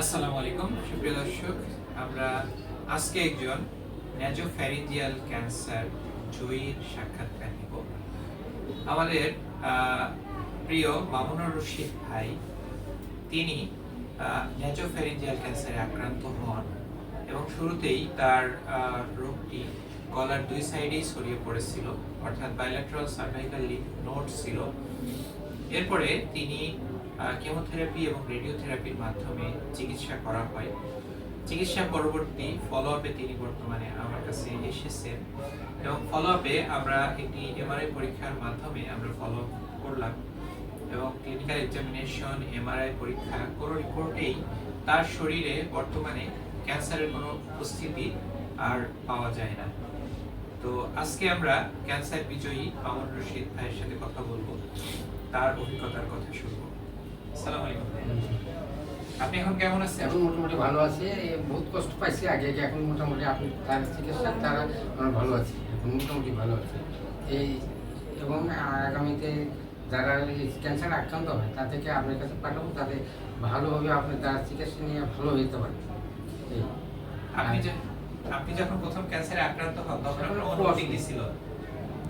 আসসালামু আলাইকুম, সুপ্রিয় দর্শক, আমরা আজকে একজন ন্যাজোফ্যারিঞ্জিয়াল ক্যান্সার জয়ীর সাক্ষাৎকার নিব। আমাদের প্রিয় মামুনুর রশিদ ভাই, তিনি ন্যাজোফ্যারিঞ্জিয়াল ক্যান্সারে আক্রান্ত হন এবং শুরুতেই তার রোগটি গলার দুই সাইডেই ছড়িয়ে পড়েছিল, অর্থাৎ বাইল্যাট্রাল সার্ভাইকাল লিফ নোট ছিল। এরপরে তিনি কেমোথেরাপি এবং রেডিওথেরাপির মাধ্যমে চিকিৎসা করা হয়। চিকিৎসা পরবর্তী ফলো আপে তিনি বর্তমানে আমার কাছে এসেছেন এবং ফলো আপে আমরা একটি এমআরআই পরীক্ষার মাধ্যমে আমরা ফলো করলাম এবং ক্লিনিক্যাল এক্সামিনেশন এমআরআই পরীক্ষা কোনো রিপোর্টেই তার শরীরে বর্তমানে ক্যান্সারের কোনো উপস্থিতি আর পাওয়া যায় না। তো আজকে আমরা ক্যান্সার বিজয়ী মামুন রশিদ ভাইয়ের সাথে কথা বলব। তার অভিজ্ঞতার কথা শুনব। আসসালামু আলাইকুম। আপনি এখন কেমন আছেন? এখন মোটামুটি ভালো আছে। বহুত কষ্ট পাইছি আগে আগে এখন মোটামুটি আপনি তার চিকিৎসার দ্বারা আমরা ভালো আছি। এখন মোটামুটি ভালো আছে। এই এবং আগামীতে যারা ক্যান্সার আক্রান্ত হয় তাদেরকে আপনার কাছে পাঠাবো তাতে ভালোভাবে আপনার দ্বারা চিকিৎসা নিয়ে ভালো হয়ে যেতে পারে আপনি আপনি যখন প্রথম ক্যান্সারে আক্রান্ত হন তখন আপনার অনুভূতি কি ছিল?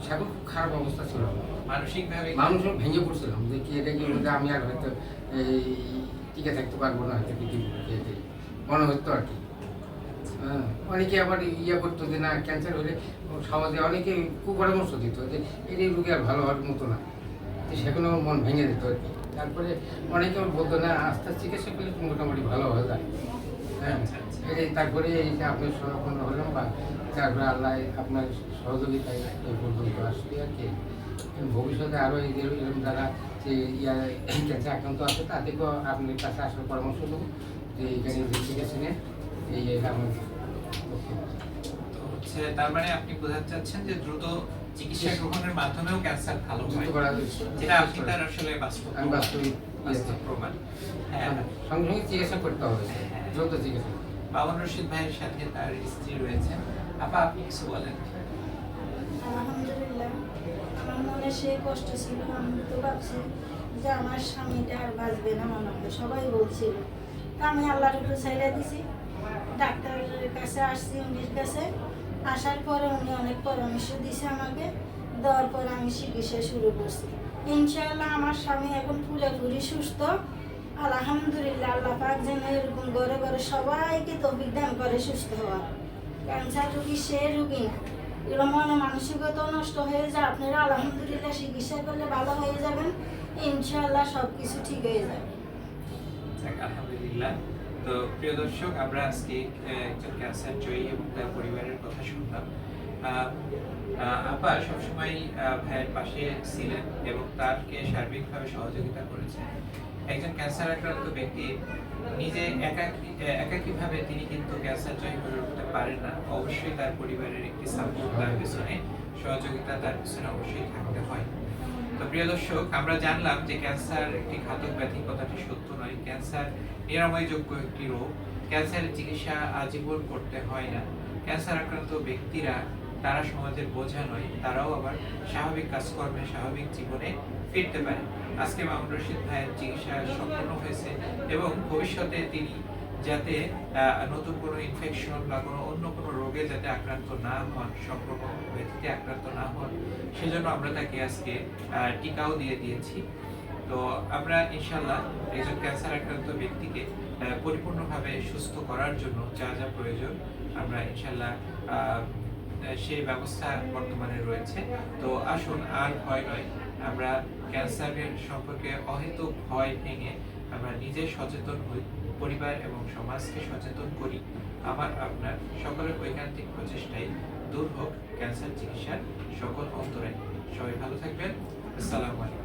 সেখন খুব খারাপ অবস্থা ছিল। মানসিকভাবে মানুষ ভেঙে পড়ছিলাম যে কি এটা কি বলতে আমি আর হয়তো এই টিকে থাকতে পারব না হয়তো পৃথিবী বুকে মনে হতো আর কি। হ্যাঁ, অনেকে আবার ইয়ে করতো যে না ক্যান্সার হলে সমাজে অনেকে কুপরামর্শ দিত যে এই রোগী আর ভালো হওয়ার মতো না। তো সেখানে আমার মন ভেঙে যেত আর কি। তারপরে অনেকে আমার বলতো না আস্তে আস্তে চিকিৎসা করলে মোটামুটি ভালো হয়ে যায়। তারপরে এই যে আপনি সরক্ষণ হলেন বা তারপরে আল্লাহ আপনার সহযোগিতায় এই পর্যন্ত আসলে আর কি। ভবিষ্যতে আরও এই এরকম যারা যে ইয়ার ক্যান্সার আক্রান্ত আছে, তাদেরকেও আপনার কাছে আসার পরামর্শ দেবো। যে এইখানে চিকিৎসা এই আমার হচ্ছে তার মানে আপনি বোঝাতে চাচ্ছেন যে দ্রুত চিকিৎসা গ্রহণের মাধ্যমেও ক্যান্সার ভালো হয়। যেটা আপনি তার আসলে বাস্তব আমি বাস্তবিক বাস্তব প্রমাণ। হ্যাঁ। সঙ্গে সঙ্গে চিকিৎসা করতে হবে দ্রুত চিকিৎসা। বাবন রশিদ ভাইয়ের সাথে তার স্ত্রী রয়েছেন আপা আপনি কিছু বলেন। আলহামদুলিল্লাহ আমার মনে সেই কষ্ট ছিল আমি তো ভাবছি যে আমার স্বামীটা আর বাঁচবে না মনে হয় সবাই বলছিল। তা আমি আল্লাহর উপরে ছেড়ে দিছি। ডাক্তারের কাছে আসছি উনির কাছে। আসার পরে উনি অনেক পরামর্শ দিছে আমাকে। দেওয়ার পর আমি চিকিৎসা শুরু করছি। ইনশাআল্লাহ আমার স্বামী এখন পুরোপুরি সুস্থ। আলহামদুলিল্লাহ, আল্লাহ পাক যেন এরকম ঘরে ঘরে সবাইকে তো বিজ্ঞান করে সুস্থ হওয়ার। ক্যান্সার রুগী সে রুগী না। এগুলো মনে মানসিকতাও নষ্ট হয়ে যায়। আপনারা আলহামদুলিল্লাহ চিকিৎসা করলে ভালো হয়ে যাবেন। ইনশাআল্লাহ সব কিছু ঠিক হয়ে যাবে। আলহামদুলিল্লাহ। তো প্রিয় দর্শক, আমরা আজকে একজন ক্যান্সার জয়ী এবং তার পরিবারের কথা শুনলাম। আপা সবসময় ভাইয়ের পাশে ছিলেন এবং তারকে সার্বিকভাবে সহযোগিতা করেছেন। একজন ক্যান্সার আক্রান্ত ব্যক্তি, নিজে একাকী একাকীভাবে তিনি কিন্তু ক্যান্সার জয়ী হয়ে উঠতে পারেন না। অবশ্যই তার পরিবারের একটি সাপোর্ট তার পিছনে, সহযোগিতা তার পিছনে অবশ্যই থাকতে হয়। প্রিয় দর্শক, আমরা জানলাম যে ক্যান্সার একটি ঘাতক কথাটি সত্য নয়। ক্যান্সার নিরাময়যোগ্য একটি রোগ। ক্যান্সারের চিকিৎসা আজীবন করতে হয় না। ক্যান্সার আক্রান্ত ব্যক্তিরা, তারা সমাজের বোঝা নয়, তারাও আবার স্বাভাবিক কাজকর্মে, স্বাভাবিক জীবনে ফিরতে পারে। আজকে মামুন রশিদ ভাইয়ের চিকিৎসা সম্পন্ন হয়েছে এবং ভবিষ্যতে তিনি যাতে নতুন কোনো ইনফেকশন বা কোনো অন্য কোনো রোগে যাতে আক্রান্ত না হন, সংক্রমণ আক্রান্ত না হন সেজন্য আমরা তাকে আজকে টিকাও দিয়ে দিয়েছি। তো আমরা ইনশাল্লাহ একজন ক্যান্সার আক্রান্ত ব্যক্তিকে পরিপূর্ণভাবে সুস্থ করার জন্য যা যা প্রয়োজন আমরা ইনশাল্লাহ সেই ব্যবস্থা বর্তমানে রয়েছে। তো আসুন, আর ভয় নয়, আমরা ক্যান্সারের সম্পর্কে অহেতুক ভয় ভেঙে আমরা নিজে সচেতন হই, পরিবার এবং সমাজকে সচেতন করি। আমার, আপনার সকলের ঐকান্তিক প্রচেষ্টায় দূর হোক। ক্যান্সার চিকিৎসার সকল অন্তরে সবাই ভালো থাকবেন। আসসালামু আলাইকুম।